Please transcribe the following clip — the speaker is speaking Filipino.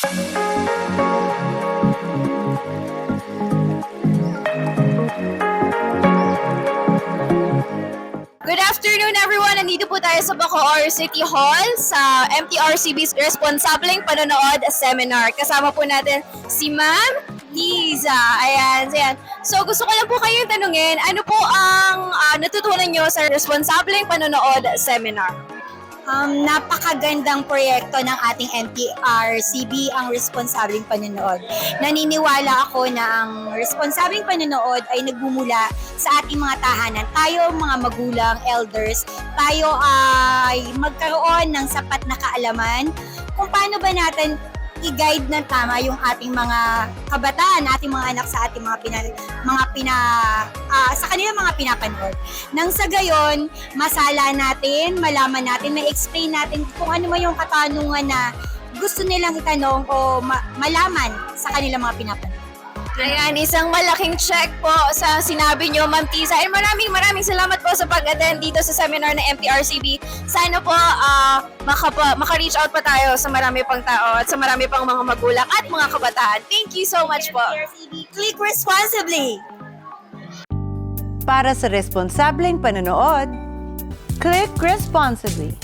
Good afternoon everyone! Nandito po tayo sa Bacoor City Hall sa MTRCB's Responsableng Panonood Seminar. Kasama po natin si Ma'am Liza. Ayan, ayan. So gusto ko lang po kayong tanungin, ano po ang ah, natutunan nyo sa Responsableng Panonood Seminar? Um, napakagandang proyekto ng ating MTRCB ang responsabling panonood. Naniniwala ako na ang responsabling panonood ay nagmumula sa ating mga tahanan. Tayo, mga magulang, elders, tayo ay magkaroon ng sapat na kaalaman kung paano ba natin i-guide ng tama yung ating mga kabataan, ating mga anak sa ating mga pina, mga pina ah, sa kanilang mga pinapanood. Nang sa gayon, masala natin, malaman natin, may explain natin kung ano man yung katanungan na gusto nilang itanong o ma- malaman sa kanilang mga pinapanood. Ayan, isang malaking check po sa sinabi nyo, Ma'am Tisa. And maraming maraming salamat po sa pag-attend dito sa seminar ng MTRCB. Sana po ah, makapa, maka-reach out pa tayo sa marami pang tao at sa marami pang mga magulang at mga kabataan. Thank you so much po. MTRCB, click responsibly! Para sa responsableng panonood, click responsibly.